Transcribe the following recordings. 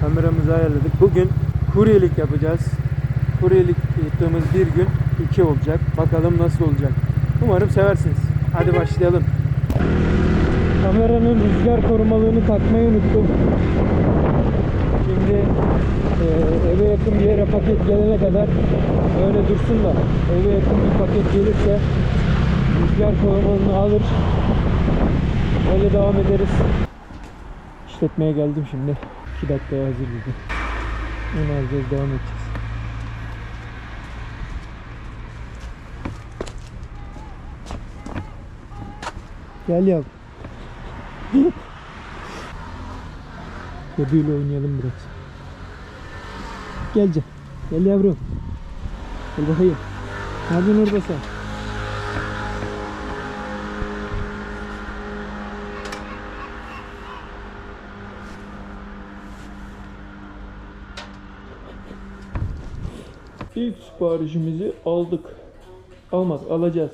Kameramızı ayarladık. Bugün kuryelik yapacağız. Kuryelik yaptığımız bir gün iki olacak. Bakalım nasıl olacak. Umarım seversiniz. Hadi başlayalım. Kameranın rüzgar korumalığını takmayı unuttum. Şimdi e, eve yakın bir yere paket gelene kadar öyle dursun da eve yakın bir paket gelirse rüzgar korumalığını alır. Öyle devam ederiz. İşletmeye geldim şimdi. 2 dakikaya hazır dedi. Onu alacağız devam edeceğiz. Gel yav. Kedüyle oynayalım biraz. Gel can. Gel yavrum. Gel bakayım. Ne yapıyorsun orada sen? İlk siparişimizi aldık. Almaz, alacağız.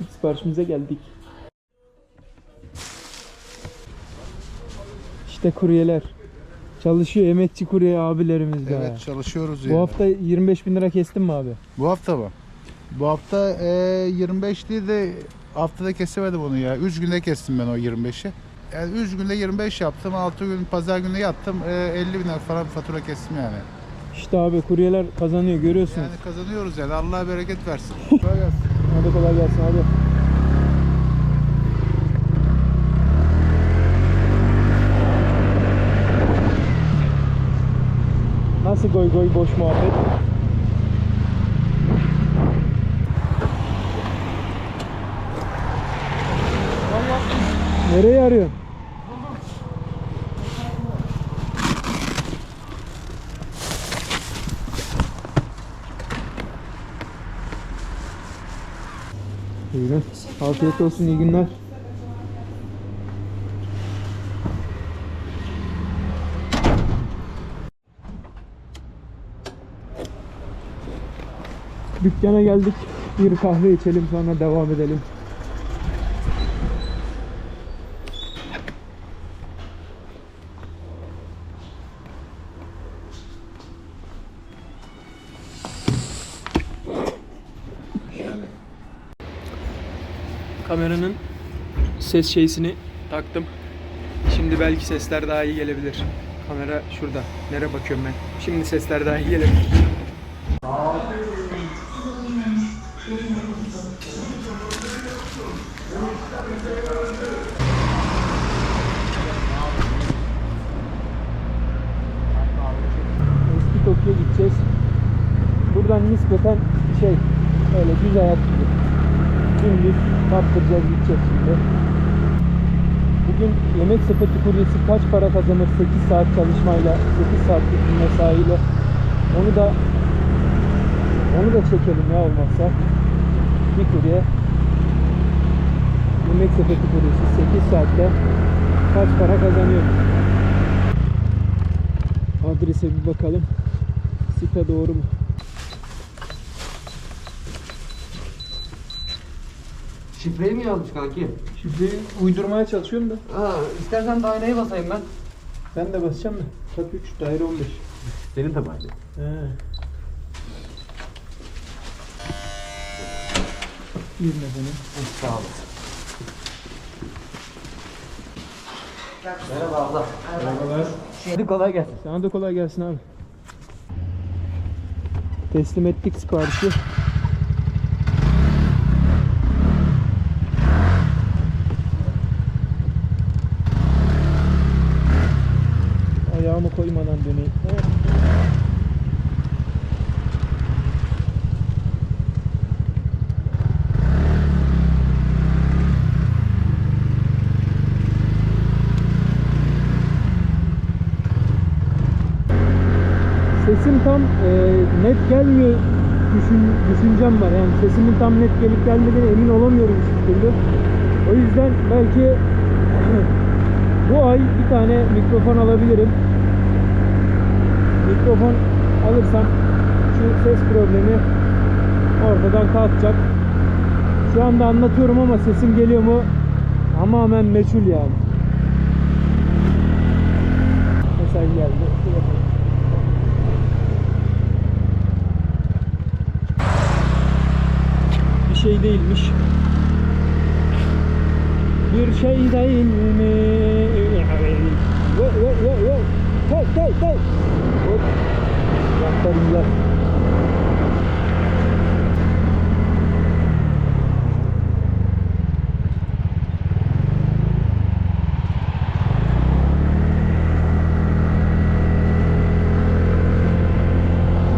İlk siparişimize geldik. İşte kuryeler. Çalışıyor emekçi kurye abilerimiz de. Evet çalışıyoruz Bu yani. hafta 25 bin lira kestin mi abi? Bu hafta mı? Bu hafta e, 25 değil de haftada kesemedim onu ya. 3 günde kestim ben o 25'i. Yani 3 günde 25 yaptım. 6 gün pazar günü yattım. E, 50 bin lira falan fatura kestim yani. İşte abi kuryeler kazanıyor görüyorsunuz. Yani kazanıyoruz yani. Allah bereket versin. Kolay gelsin. Hadi kolay gelsin abi. Nasıl goy goy boş muhabbet? Nereye arıyorsun? Afiyet olsun, iyi günler. Dükkana geldik. Bir kahve içelim sonra devam edelim. Kameranın ses şeysini taktım. Şimdi belki sesler daha iyi gelebilir. Kamera şurada. Nereye bakıyorum ben? Şimdi sesler daha iyi gelebilir. Tokyo'ya gideceğiz. Buradan nispeten şey öyle düz ayak gibi. Dümdüz kaptıracağız gideceğiz şimdi. Bugün yemek sepeti kuryesi kaç para kazanır 8 saat çalışmayla, 8 saatlik bir mesaiyle onu da onu da çekelim ya olmazsa. Bir kurye yemek sepeti kuryesi 8 saatte kaç para kazanıyor? Adrese bir bakalım. Site doğru mu? Şifreyi mi yazmış kanki? Şifreyi uydurmaya çalışıyorum da. Ha, istersen daireye basayım ben. Ben de basacağım da. Kat 3, daire 15. Senin tabi aynı. He. Efendim. Sağ olasın. Merhaba abla. Merhabalar. Hadi kolay gelsin. Sana da kolay gelsin abi. Teslim ettik siparişi. Ayağımı koymadan döneyim. Evet. Sesim tam e, net gelmiyor düşün, düşüncem var. Yani sesimin tam net gelip gelmediğine emin olamıyorum hiçbir türlü. O yüzden belki bu ay bir tane mikrofon alabilirim. Mikrofon alırsam şu ses problemi ortadan kalkacak. Şu anda anlatıyorum ama sesim geliyor mu? Tamamen meçhul yani. Mesaj geldi. Değilmiş. Bir şey değil mi? Ve ve ve ve. Hey hey hey. Hop. Yaklarımlar.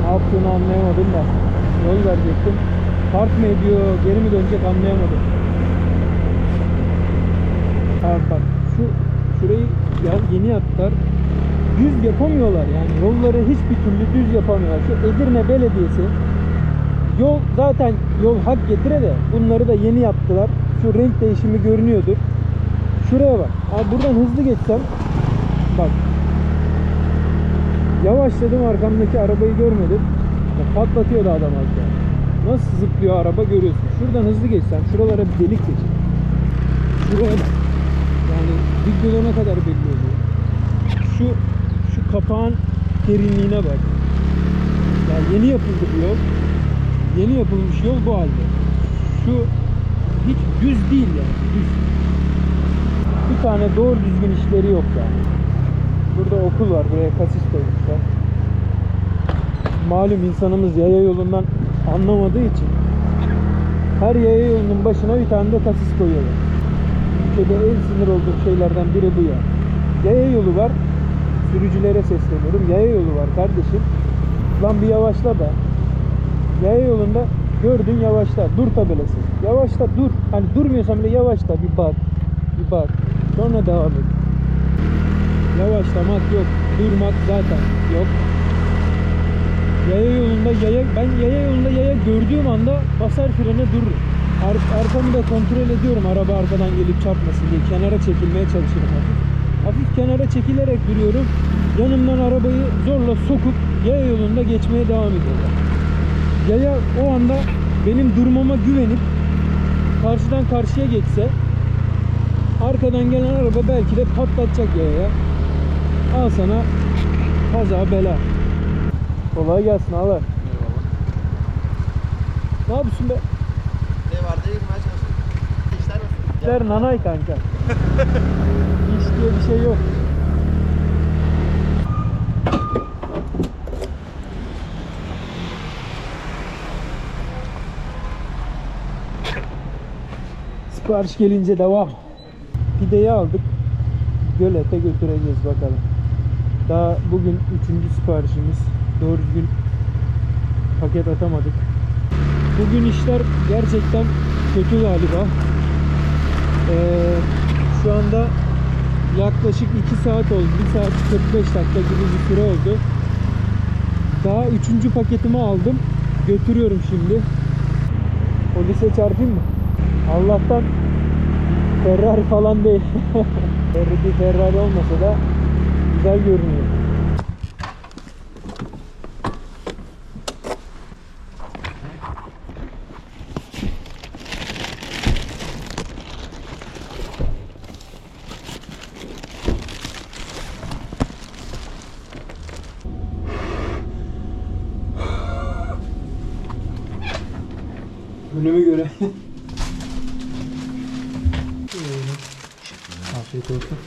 Yaptığını anlayamadım da yol verecektim. Park mı ediyor, geri mi dönecek anlayamadım. Ha bak şu şurayı yeni yaptılar. Düz yapamıyorlar yani yolları hiçbir türlü düz yapamıyorlar. Şu Edirne Belediyesi yol zaten yol hak getire de bunları da yeni yaptılar. Şu renk değişimi görünüyordur. Şuraya bak. Abi buradan hızlı geçsem bak Yavaşladım arkamdaki arabayı görmedim. Patlatıyordu adam az daha. Nasıl zıplıyor araba görüyorsun. Şuradan hızlı geçsem şuralara bir delik geç. Şuraya bak. Yani videoda ne kadar belli oluyor. Şu şu kapağın derinliğine bak. Ya yeni yapıldı bu yol. Yeni yapılmış yol bu halde. Şu hiç düz değil yani. Düz. Bir tane doğru düzgün işleri yok yani. Burada okul var. Buraya kasis koymuşlar. Malum insanımız yaya yolundan anlamadığı için her yaya yolunun başına bir tane de kasis koyuyorlar. Ülkede en sinir olduğum şeylerden biri bu ya. Yaya yolu var. Sürücülere sesleniyorum. Yaya yolu var kardeşim. Lan bir yavaşla be. Yaya yolunda gördün yavaşla. Dur tabelası. Yavaşla dur. Hani durmuyorsan bile yavaşla bir bak. Bir bak. Sonra devam et. Yavaşlamak yok. Durmak zaten yok. Yaya yolunda yaya ben yaya yolunda yaya gördüğüm anda basar frene dururum. Ar- arkamı da kontrol ediyorum araba arkadan gelip çarpmasın diye. Kenara çekilmeye çalışırım hafif. Hafif kenara çekilerek duruyorum. Yanımdan arabayı zorla sokup yaya yolunda geçmeye devam ediyorlar. Yaya o anda benim durmama güvenip karşıdan karşıya geçse arkadan gelen araba belki de patlatacak yayaya. Al sana kaza bela. Kolay gelsin abi. Ne yapıyorsun be? Ne vardı yırmaya çalışıyorum. İşler nasıl? İşler nanay kanka. İş diye bir şey yok. Sipariş gelince devam. Pideyi aldık. Gölete götüreceğiz bakalım. Daha bugün üçüncü siparişimiz. Doğru düzgün paket atamadık. Bugün işler gerçekten kötü galiba. Ee, şu anda yaklaşık 2 saat oldu. 1 saat 45 dakika gibi bir süre oldu. Daha üçüncü paketimi aldım. Götürüyorum şimdi. Polise çarpayım mı? Allah'tan Ferrari falan değil. Ferrari Ferrari olmasa da güzel görünüyor. Önüme göre. Afiyet olsun.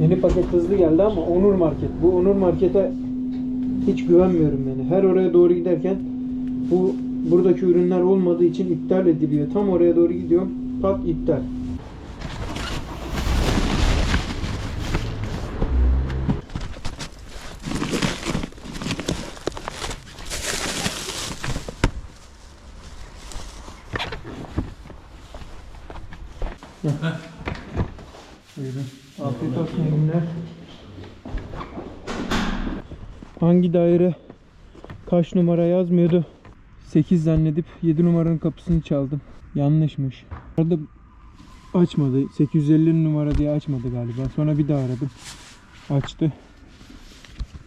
Yeni paket hızlı geldi ama Onur Market. Bu Onur Market'e hiç güvenmiyorum yani. Her oraya doğru giderken bu buradaki ürünler olmadığı için iptal ediliyor. Tam oraya doğru gidiyorum. Pat iptal. Buyurun. Afiyet olsun iyi günler. Hangi daire kaç numara yazmıyordu. 8 zannedip 7 numaranın kapısını çaldım. Yanlışmış. Arada açmadı. 850 numara diye açmadı galiba. Sonra bir daha aradım. Açtı.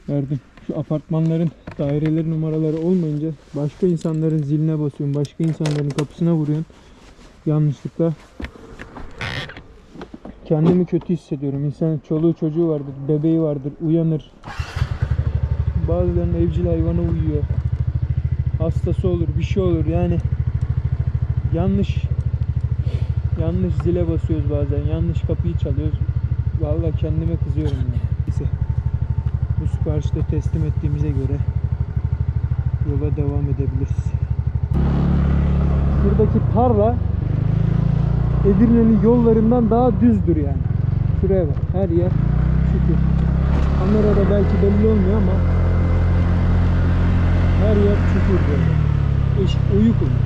Verdim. Şu apartmanların daireleri numaraları olmayınca başka insanların ziline basıyorsun. Başka insanların kapısına vuruyorsun. Yanlışlıkla kendimi kötü hissediyorum. İnsanın çoluğu çocuğu vardır, bebeği vardır, uyanır. Bazılarının evcil hayvanı uyuyor. Hastası olur, bir şey olur yani. yanlış yanlış zile basıyoruz bazen. Yanlış kapıyı çalıyoruz. Vallahi kendime kızıyorum ya. Neyse. Bu siparişi de teslim ettiğimize göre yola devam edebiliriz. Şuradaki tarla Edirne'nin yollarından daha düzdür yani. Şuraya bak. Her yer şükür. Kamerada belki belli olmuyor ama her yer çukur böyle. Eş, uyuk uyuk.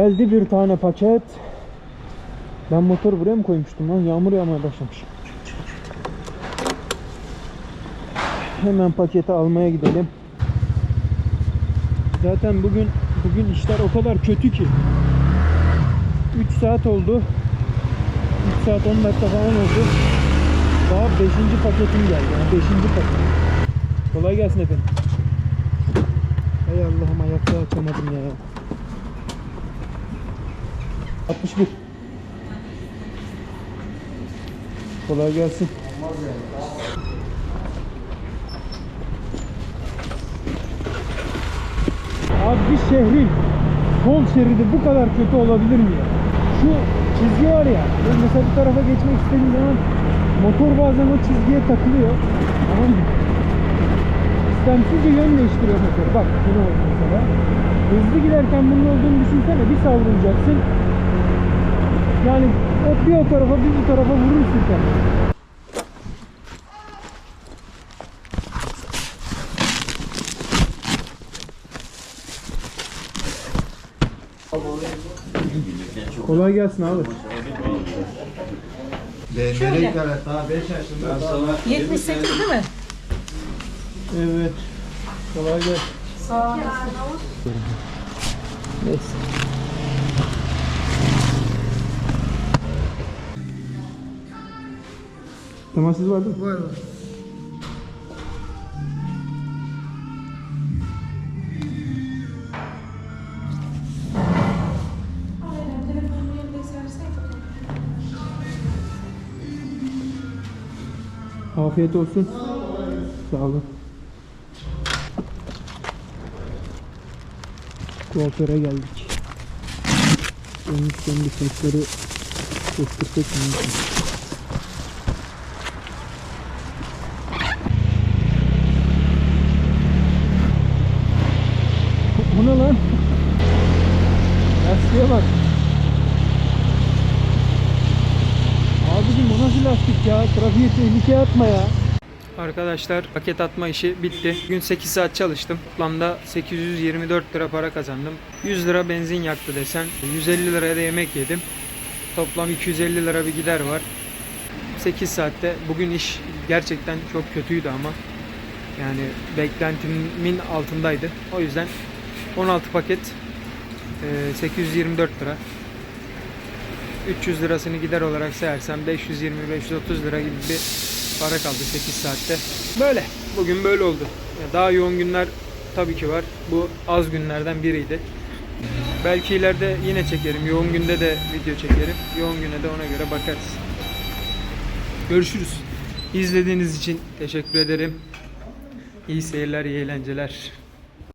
Geldi bir tane paket. Ben motoru buraya mı koymuştum lan? Yağmur yağmaya başlamış. Hemen paketi almaya gidelim. Zaten bugün bugün işler o kadar kötü ki. 3 saat oldu. 3 saat 10 dakika falan oldu. Daha 5. paketim geldi. Yani 5. paket. Kolay gelsin efendim. Hay Allah'ım ayakta açamadım ya. 61. Kolay gelsin. Abi bir şehrin sol şeridi bu kadar kötü olabilir mi ya? Şu çizgi var ya, ben mesela bir tarafa geçmek istediğim zaman motor bazen o çizgiye takılıyor. Tamam mı? İstemsizce yön değiştiriyor motor. Bak bunu mesela. Hızlı giderken bunun olduğunu düşünsene bir savrulacaksın. Yani o bir o tarafa bir bu tarafa vurursun sen. Kolay gelsin abi. Kadar? Daha 5 yaşında. 78 değil mi? Evet. Kolay gelsin. Sağ ol. Neyse. Temassız vardı mı? Var var. Afiyet olsun. Sağ olun. Kuaföre geldik. Dönmüşken bir saçları kestirsek mi? O ne lan? Lastiğe bak. Abicim bu nasıl Trafiğe tehlikeye atma ya. Arkadaşlar paket atma işi bitti. Bugün 8 saat çalıştım. Toplamda 824 lira para kazandım. 100 lira benzin yaktı desen. 150 liraya da yemek yedim. Toplam 250 lira bir gider var. 8 saatte bugün iş gerçekten çok kötüydü ama yani beklentimin altındaydı. O yüzden 16 paket e, 824 lira 300 lirasını gider olarak sayarsam 520-530 lira gibi bir para kaldı 8 saatte. Böyle. Bugün böyle oldu. Daha yoğun günler tabii ki var. Bu az günlerden biriydi. Belki ileride yine çekerim. Yoğun günde de video çekerim. Yoğun güne de ona göre bakarız. Görüşürüz. İzlediğiniz için teşekkür ederim. İyi seyirler, iyi eğlenceler.